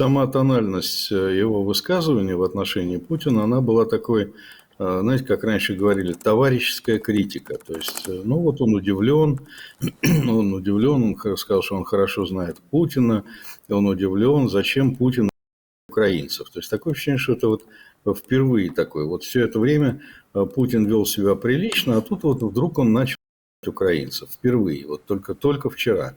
сама тональность его высказывания в отношении Путина, она была такой, знаете, как раньше говорили, товарищеская критика. То есть, ну вот он удивлен, он удивлен, он сказал, что он хорошо знает Путина, и он удивлен, зачем Путин украинцев. То есть такое ощущение, что это вот впервые такое. Вот все это время Путин вел себя прилично, а тут вот вдруг он начал украинцев впервые, вот только, только вчера.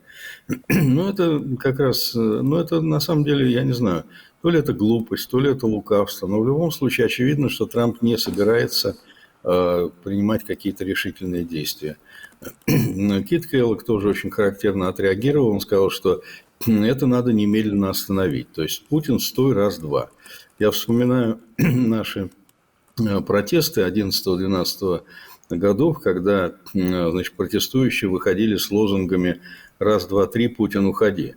Ну, это как раз, ну, это на самом деле, я не знаю, то ли это глупость, то ли это лукавство, но в любом случае очевидно, что Трамп не собирается э, принимать какие-то решительные действия. Кит Келлок тоже очень характерно отреагировал, он сказал, что это надо немедленно остановить. То есть Путин стой раз-два. Я вспоминаю наши э, протесты 11-12 годов, когда значит, протестующие выходили с лозунгами «раз, два, три, Путин, уходи».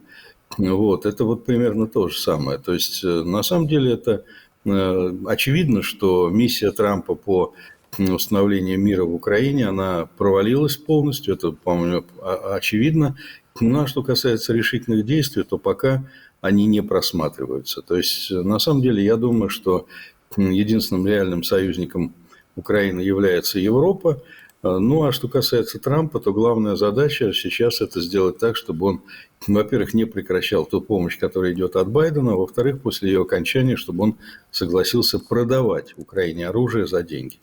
Вот, это вот примерно то же самое. То есть, э, на самом деле, это э, очевидно, что миссия Трампа по установлению мира в Украине, она провалилась полностью, это, по-моему, очевидно. Ну, а что касается решительных действий, то пока они не просматриваются. То есть, на самом деле, я думаю, что единственным реальным союзником Украины является Европа. А, ну, а что касается Трампа, то главная задача сейчас это сделать так, чтобы он, во-первых, не прекращал ту помощь, которая идет от Байдена, а во-вторых, после ее окончания, чтобы он согласился продавать Украине оружие за деньги.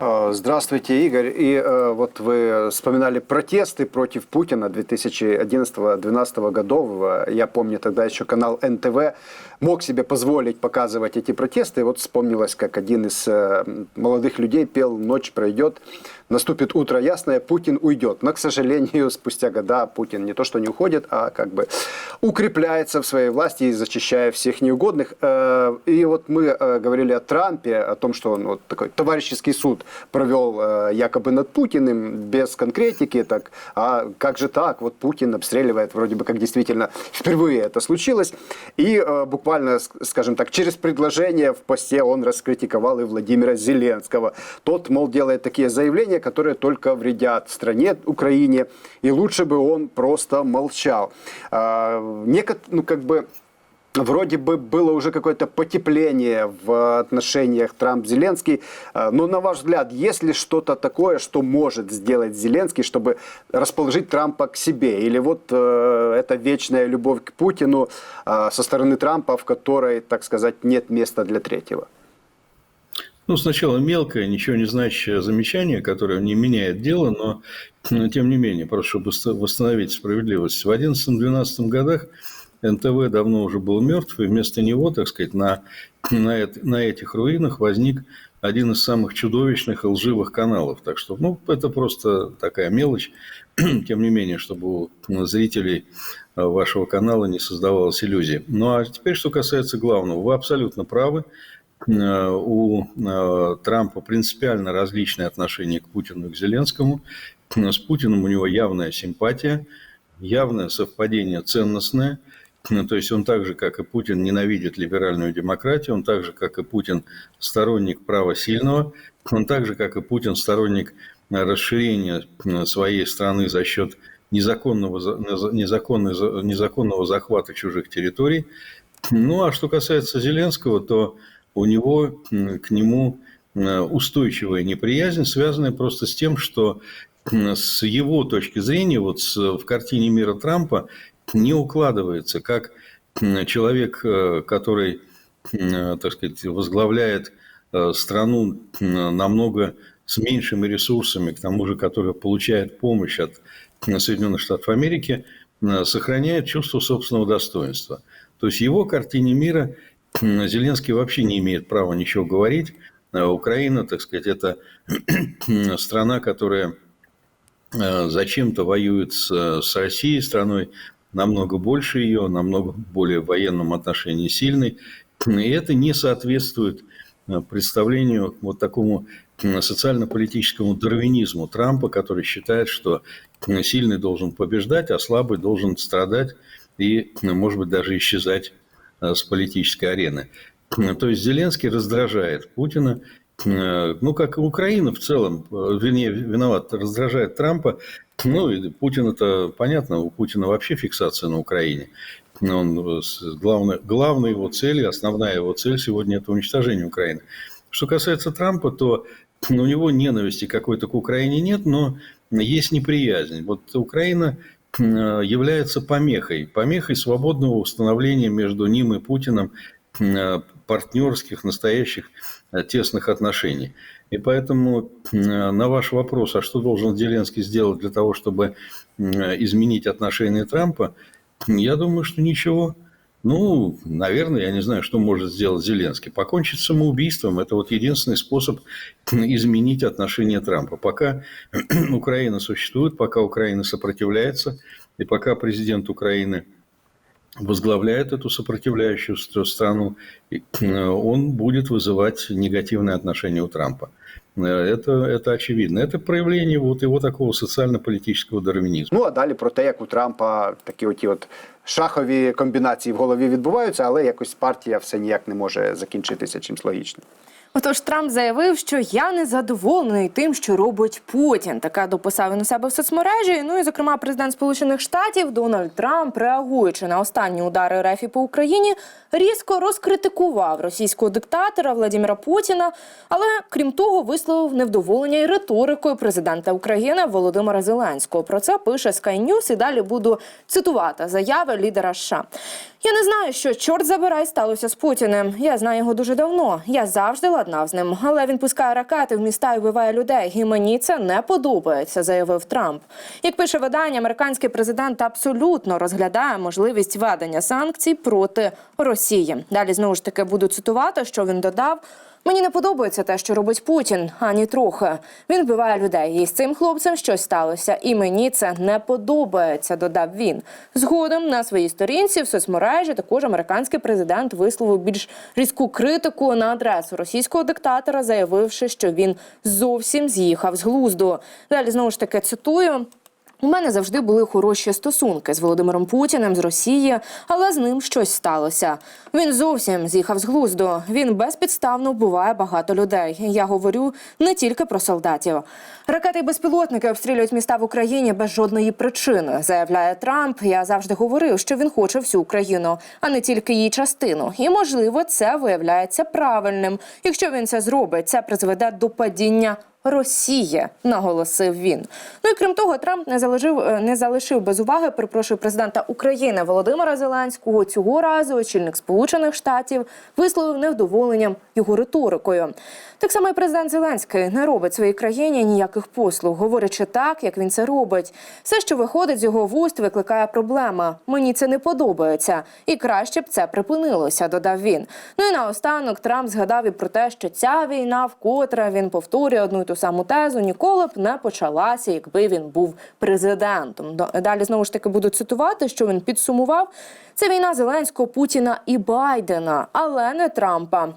А, здравствуйте, Игорь. И э, вот вы вспоминали протесты против Путина 2011-2012 годов. Я помню тогда еще канал НТВ мог себе позволить показывать эти протесты. И вот вспомнилось, как один из э, молодых людей пел «Ночь пройдет, наступит утро ясное, Путин уйдет». Но, к сожалению, спустя года Путин не то что не уходит, а как бы укрепляется в своей власти и зачищая всех неугодных. Э, и вот мы говорили о Трампе, о том, что он вот такой товарищеский суд провел якобы над Путиным, без конкретики, так, а как же так, вот Путин обстреливает, вроде бы как действительно впервые это случилось. И буквально буквально, скажем так, через предложение в посте он раскритиковал и Владимира Зеленского. Тот, мол, делает такие заявления, которые только вредят стране, Украине, и лучше бы он просто молчал. А, некот, ну, как бы Вроде бы было уже какое-то потепление в отношениях Трамп-Зеленский. А, но на ваш взгляд, есть ли что-то такое, что может сделать Зеленский, чтобы расположить Трампа к себе? Или вот э, эта вечная любовь к Путину э, со стороны Трампа, в которой, так сказать, нет места для третьего? Ну, сначала мелкое, ничего не значащее замечание, которое не меняет дело, но, но тем не менее, чтобы восстановить справедливость. В 2011-2012 годах НТВ давно уже был мертв, и вместо него, так сказать, на, на, на этих руинах возник один из самых чудовищных и лживых каналов. Так что, ну, это просто такая мелочь. Тем не менее, чтобы у зрителей вашего канала не создавалась иллюзия. Ну, а теперь, что касается главного. Вы абсолютно правы. У Трампа принципиально различные отношения к Путину и к Зеленскому. С Путиным у него явная симпатия, явное совпадение ценностное – то есть он так же, как и Путин, ненавидит либеральную демократию, он так же, как и Путин, сторонник права сильного, он так же, как и Путин, сторонник расширения своей страны за счет незаконного, незаконного, незаконного захвата чужих территорий. Ну, а что касается Зеленского, то у него к нему устойчивая неприязнь, связанная просто с тем, что с его точки зрения, вот в картине мира Трампа, не укладывается, как человек, э, который, э, так сказать, возглавляет э, страну намного с меньшими ресурсами, к тому же, который получает помощь от Соединенных Штатов Америки, сохраняет чувство собственного достоинства. То есть его картине мира Зеленский вообще не имеет права ничего говорить. Украина, так сказать, это страна, которая зачем-то воюет с, с Россией, страной намного больше ее, намного более в военном отношении сильный. И это не соответствует э, представлению вот такому социально-политическому дарвинизму Трампа, который считает, что сильный должен побеждать, а слабый должен страдать и, может быть, даже исчезать э, с политической арены. То есть Зеленский раздражает Путина, ну, как и Украина в целом, вернее, виноват, раздражает Трампа, ну, и Путин это понятно, у Путина вообще фиксация на Украине. Он, э, с- главная, его цель, основная его цель сегодня – это уничтожение Украины. Что касается Трампа, то у него ненависти какой-то к Украине нет, но есть неприязнь. Вот Украина э, является помехой, помехой свободного установления между ним и Путиным э, партнерских, настоящих э, тесных отношений. И поэтому э, на ваш вопрос, а что должен Зеленский сделать для того, чтобы э, изменить отношения Трампа, я думаю, что ничего. Ну, наверное, я не знаю, что может сделать Зеленский. Покончить самоубийством – это вот единственный способ изменить отношения Трампа. Пока Украина существует, пока Украина сопротивляется, и пока президент Украины возглавляет эту сопротивляющую стр- страну, и, э, он будет вызывать негативное отношение у Трампа. Э, Это, это очевидно. Это проявление вот его такого социально-политического дарвинизма. Ну а далі про те, як у Трампа такі оті от шахові комбінації в голові відбуваються, але якось партія все ніяк не може закінчитися чимсь логічним. Отож, Трамп заявив, що я не задоволений тим, що робить Путін. Таке дописав він у себе в соцмережі. Ну і зокрема, президент Сполучених Штатів Дональд Трамп, реагуючи на останні удари РФ по Україні, різко розкритикував російського диктатора Владимира Путіна. Але крім того, висловив невдоволення і риторикою президента України Володимира Зеленського. Про це пише Sky News і далі буду цитувати заяви лідера США. Я не знаю, що чорт забирай сталося з Путіним. Я знаю його дуже давно. Я завжди ладнав з ним. Але він пускає ракети в міста і вбиває людей. І мені це не подобається, заявив Трамп. Як пише видання, американський президент абсолютно розглядає можливість введення санкцій проти Росії. Далі знову ж таки буду цитувати, що він додав. Мені не подобається те, що робить Путін, ані трохи. Він вбиває людей. І з цим хлопцем щось сталося. І мені це не подобається, додав він. Згодом на своїй сторінці в соцмережі також американський президент висловив більш різку критику на адресу російського диктатора, заявивши, що він зовсім з'їхав з глузду. Далі знову ж таки цитую. У мене завжди були хороші стосунки з Володимиром Путіним з Росії, але з ним щось сталося. Він зовсім з'їхав з глузду. Він безпідставно вбиває багато людей. Я говорю не тільки про солдатів. Ракети і безпілотники обстрілюють міста в Україні без жодної причини, заявляє Трамп. Я завжди говорив, що він хоче всю Україну, а не тільки її частину. І можливо, це виявляється правильним. Якщо він це зробить, це призведе до падіння Росії, наголосив він. Ну і крім того, Трамп не залишив е, не залишив без уваги. Перепрошую президента України Володимира Зеленського. Цього разу очільник Сполучених Штатів висловив невдоволенням його риторикою. Так само і президент Зеленський не робить своїй країні ніяких послуг, говорячи так, як він це робить. Все, що виходить з його вуст, викликає проблема. Мені це не подобається, і краще б це припинилося. Додав він. Ну і наостанок Трамп згадав і про те, що ця війна, вкотре він повторює одну і ту саму тезу, ніколи б не почалася, якби він був президентом. Далі знову ж таки буду цитувати, що він підсумував. Це війна Зеленського, Путіна і Байдена, але не Трампа.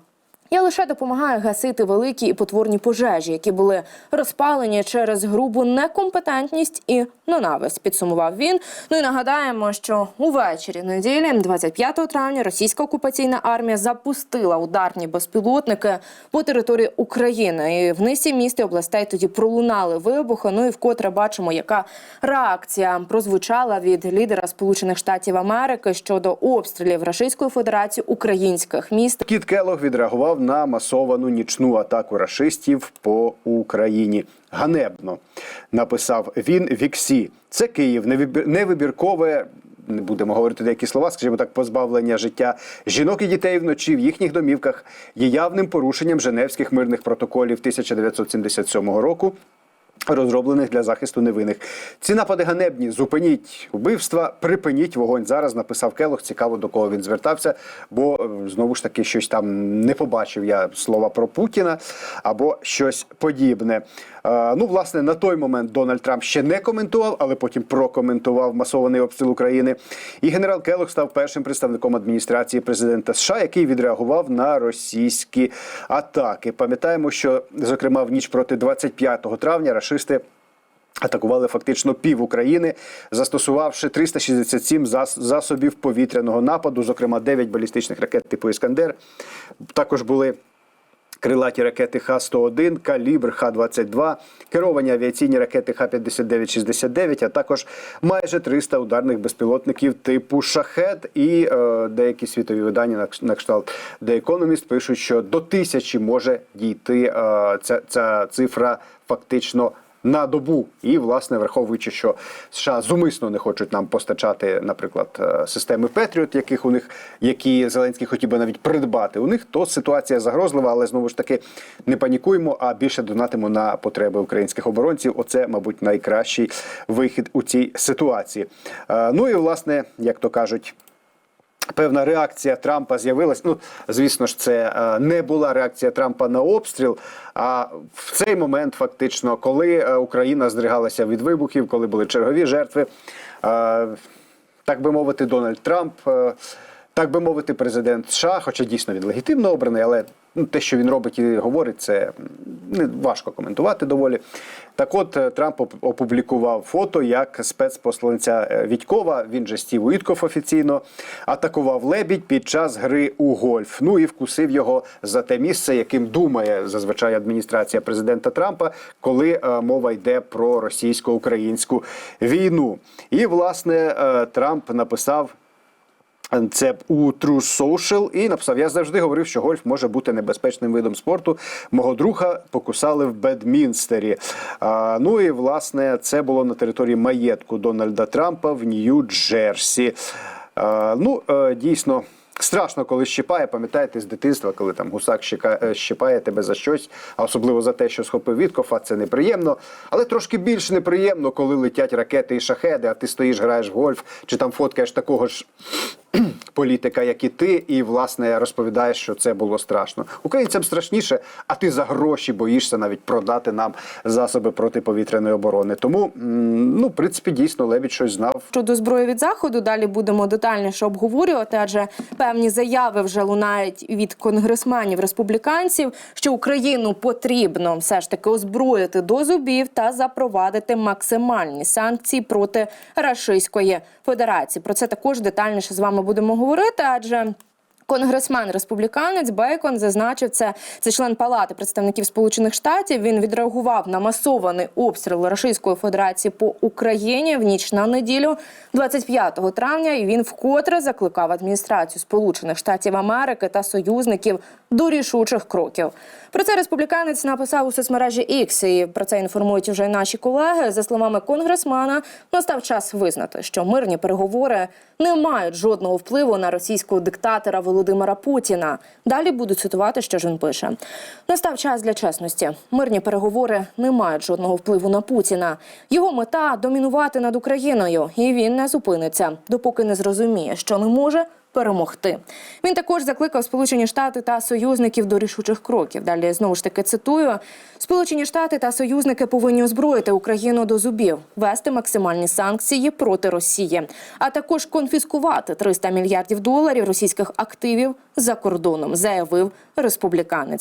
Я лише допомагаю гасити великі і потворні пожежі, які були розпалені через грубу некомпетентність і ненависть. Підсумував він. Ну і нагадаємо, що увечері неділі, 25 травня, російська окупаційна армія запустила ударні безпілотники по території України. І в низці міст і областей тоді пролунали вибухи. Ну і вкотре бачимо, яка реакція прозвучала від лідера Сполучених Штатів Америки щодо обстрілів Російської Федерації українських міст. Кіт Келог відреагував на масовану нічну атаку рашистів по Україні. Ганебно написав він Віксі. Це Київ, невибір- невибіркове. Не будемо говорити деякі слова, скажімо так, позбавлення життя жінок і дітей вночі в їхніх домівках є явним порушенням Женевських мирних протоколів 1977 року. Розроблених для захисту невинних. Ці напади ганебні. Зупиніть вбивства, припиніть вогонь. Зараз написав Келох. Цікаво, до кого він звертався, бо е, знову ж таки щось там не побачив я слова про Путіна або щось подібне. Е, ну, власне, на той момент Дональд Трамп ще не коментував, але потім прокоментував масований обстріл України. І генерал Келох став першим представником адміністрації президента США, який відреагував на російські атаки. Пам'ятаємо, що зокрема в ніч проти 25 травня рашисти. Атакували фактично пів України, застосувавши 367 зас- засобів повітряного нападу, зокрема 9 балістичних ракет типу Іскандер. Також були крилаті ракети Х-101, калібр Х-22, керовані авіаційні ракети Х-59-69, а також майже 300 ударних безпілотників типу «Шахет». І е, деякі світові видання на, на кшталт The Economist пишуть, що до тисячі може дійти е, ця, ця цифра фактично на добу. І, власне, враховуючи, що США зумисно не хочуть нам постачати, наприклад, е, системи Петріот, яких у них, які Зеленський хотів би навіть придбати. У них то ситуація загрозлива, але знову ж таки не панікуємо, а більше донатимо на потреби українських оборонців. Оце, мабуть, найкращий вихід у цій ситуації. Е, Ну і власне, як то кажуть. Певна реакція Трампа з'явилась. Ну, звісно ж, це е, не була реакція Трампа на обстріл. А в цей момент, фактично, коли е, Україна здригалася від вибухів, коли були чергові жертви, е, так би мовити, Дональд Трамп, так би мовити, президент США, хоча дійсно він легітимно обраний, але ну, те, що він робить і говорить, це не важко коментувати доволі. Так от е, Трамп оп- опублікував фото, як спецпосланця е, Відькова, він же Стів Уітков офіційно, атакував лебідь під час гри у гольф. Ну і вкусив його за те місце, яким думає зазвичай адміністрація президента Трампа, коли е, мова йде про російсько-українську війну. І власне Трамп написав. Це у True Social і написав: я завжди говорив, що гольф може бути небезпечним видом спорту. Мого друга покусали в Бедмінстері. А, ну і власне це було на території маєтку Дональда Трампа в Нью-Джерсі. Ну, е, дійсно. Страшно, коли щипає, пам'ятаєте з дитинства, коли там гусак щика- е, щипає тебе за щось, а особливо за те, що схопив Віткофа, це неприємно. Але трошки більш неприємно, коли летять ракети і шахеди, а ти стоїш, граєш в гольф, чи там фоткаєш такого ж політика, як і ти, і власне розповідаєш, що це було страшно. Українцям страшніше, а ти за гроші боїшся навіть продати нам засоби протиповітряної оборони. Тому ну, в принципі, дійсно Лебідь щось знав. Щодо зброї від заходу, далі будемо детальніше обговорювати, адже певні заяви вже лунають від конгресменів республіканців, що Україну потрібно все ж таки озброїти до зубів та запровадити максимальні санкції проти Рашистської Федерації. Про це також детальніше з вами будемо говорити, адже. Конгресмен республіканець Бейкон зазначив це. Це член палати представників Сполучених Штатів. Він відреагував на масований обстріл Російської Федерації по Україні в ніч на неділю, 25 травня. І він вкотре закликав адміністрацію Сполучених Штатів Америки та союзників до рішучих кроків. Про це республіканець написав у соцмережі X, і про це інформують вже й наші колеги. За словами конгресмена, настав час визнати, що мирні переговори не мають жодного впливу на російського диктатора Володимира Путіна. Далі буду цитувати, що ж він пише: настав час для чесності. Мирні переговори не мають жодного впливу на Путіна. Його мета домінувати над Україною, і він не зупиниться, допоки не зрозуміє, що не може перемогти. Він також закликав Сполучені Штати та союзників до рішучих кроків. Далі знову ж таки цитую: Сполучені Штати та союзники повинні озброїти Україну до зубів, вести максимальні санкції проти Росії, а також конфіскувати 300 мільярдів доларів російських активів за кордоном, заявив республіканець.